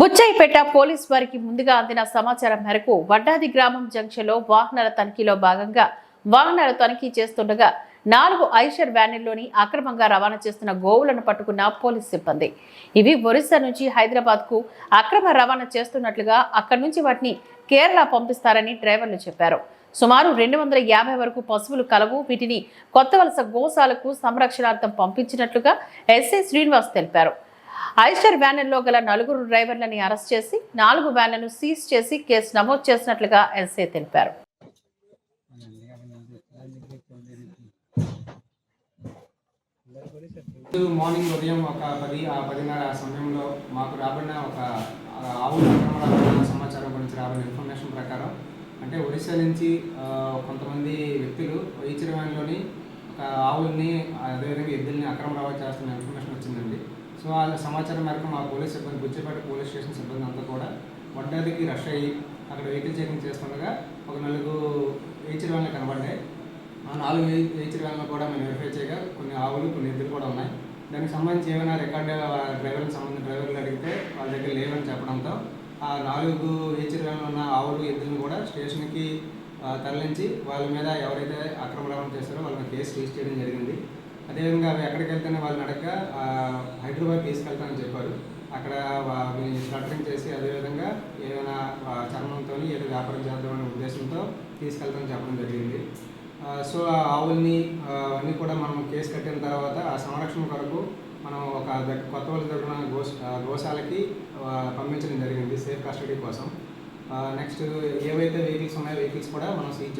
Buchayyapeta police వారికి ముందుగా అందిన సమాచారం మేరకు వడ్డాది గ్రామం జంక్షన్లో వాహనాల తనిఖీలో భాగంగా వాహనాలు తనిఖీ చేస్తుండగా నాలుగు ఐషర్ వ్యాన్లోని అక్రమంగా రవాణా చేస్తున్న గోవులను పట్టుకున్న పోలీస్ సిబ్బంది. ఇవి ఒరిస్సా నుంచి హైదరాబాద్కు అక్రమ రవాణా చేస్తున్నట్లుగా అక్కడి నుంచి వాటిని కేరళ పంపిస్తారని డ్రైవర్లు చెప్పారు. సుమారు రెండు వందల యాభై వరకు పశువులు కలవు. వీటిని కొత్త వలస గోశాలకు సంరక్షణార్థం పంపించినట్లుగా ఎస్ఐ శ్రీనివాస్ తెలిపారు. ఐషర్ వ్యాన్లో గల నలుగురు డ్రైవర్లని అరెస్ట్ చేసి నాలుగు వ్యాన్లను సీజ్ చేసి కేసు నమోదు చేసినట్లుగా ఎస్ఐ తెలిపారు. మార్నింగ్ ఉదయం ఒక పది ఆ పదిన్నర సమయంలో మాకు రాబడిన ఒక ఆవుల సమాచారం గురించి రాబడిన ఇన్ఫర్మేషన్ ప్రకారం అంటే ఒరిస్సా నుంచి కొంతమంది వ్యక్తులు ఈచిరవాణిలోని ఒక ఆవుల్ని అదేవిధంగా ఎద్దుల్ని అక్రమ రవాణా చేస్తున్న ఇన్ఫర్మేషన్ సో వాళ్ళ సమాచారం మేరకు మా పోలీస్ సిబ్బంది బుచ్చిపేట పోలీస్ స్టేషన్ సిబ్బంది అంతా కూడా వడ్డాదికి రష్ అయ్యి అక్కడ వెహికల్ చెకింగ్ చేస్తుండగా ఒక నలుగు నలుగురు ఈచిరవాణిలు కనబడ్డాయి. ఆ నాలుగు వెహికల్ వ్యాన్లు కూడా మేము వెరిఫై చేయగా కొన్ని ఆవులు కొన్ని ఎద్దులు కూడా ఉన్నాయి. దానికి సంబంధించి ఏమైనా రికార్డు డ్రైవర్కి సంబంధించిన డ్రైవర్లు అడిగితే వాళ్ళ దగ్గర లేవని చెప్పడంతో ఆ నాలుగు వెహికల్ వ్యాన్లు ఉన్న ఆవులు ఎద్దులను కూడా స్టేషన్కి తరలించి వాళ్ళ మీద ఎవరైతే అక్రమ రవాణా చేస్తారో వాళ్ళ కేసు రిజిస్టర్ చేయడం జరిగింది. అదేవిధంగా అవి ఎక్కడికి వెళ్తేనే వాళ్ళని అడగ హైదరాబాద్ తీసుకెళ్తానని చెప్పారు. అక్కడ స్లటరింగ్ చేసి అదేవిధంగా ఏదైనా చర్మంతో ఏదో వ్యాపారం చేద్దామనే ఉద్దేశంతో తీసుకెళ్తామని చెప్పడం జరిగింది. సో ఆ ఆవుల్ని అన్నీ అవన్నీ కూడా మనం కేసు కట్టిన తర్వాత ఆ సంరక్షణ కొరకు మనం ఒక కొత్త వాళ్ళ దగ్గర గోశ గోశాలకి పంపించడం జరిగింది సేఫ్ కస్టడీ కోసం. నెక్స్ట్ ఏవైతే వెహికల్స్ ఉన్నాయో వెహికల్స్ కూడా మనం సీజ్